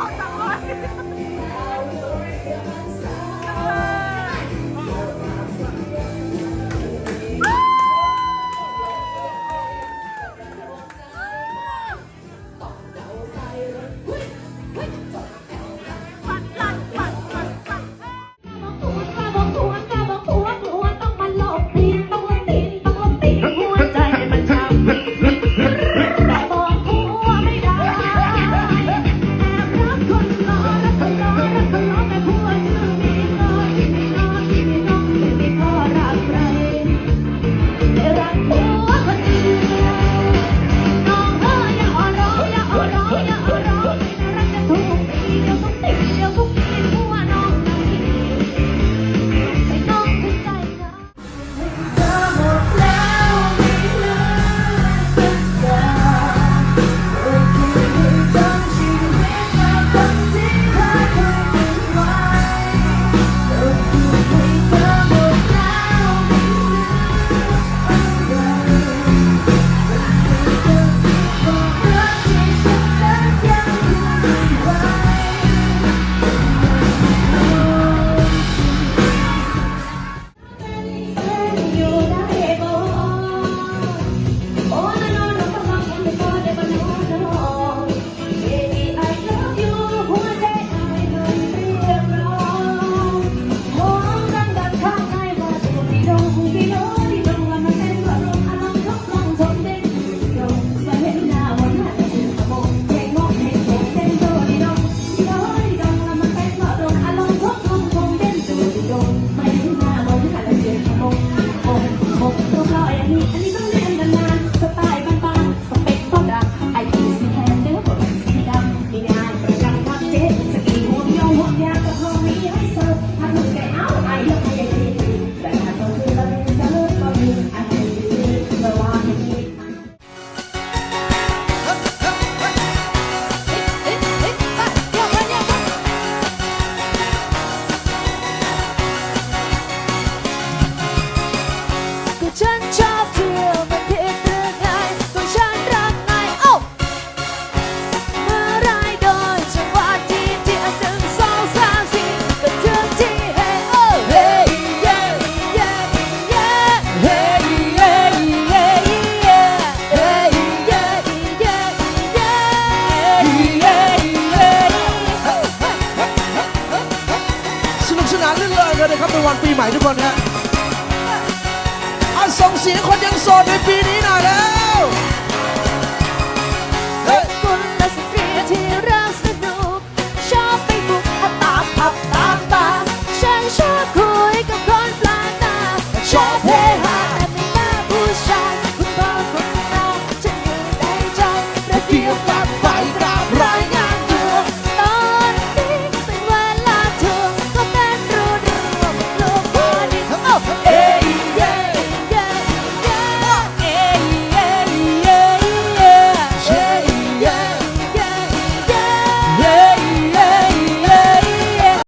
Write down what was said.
Thank you. Tú y yo somos ทุกคนฮะส่งเสียงคนยังโสดในปีนี้หน่อย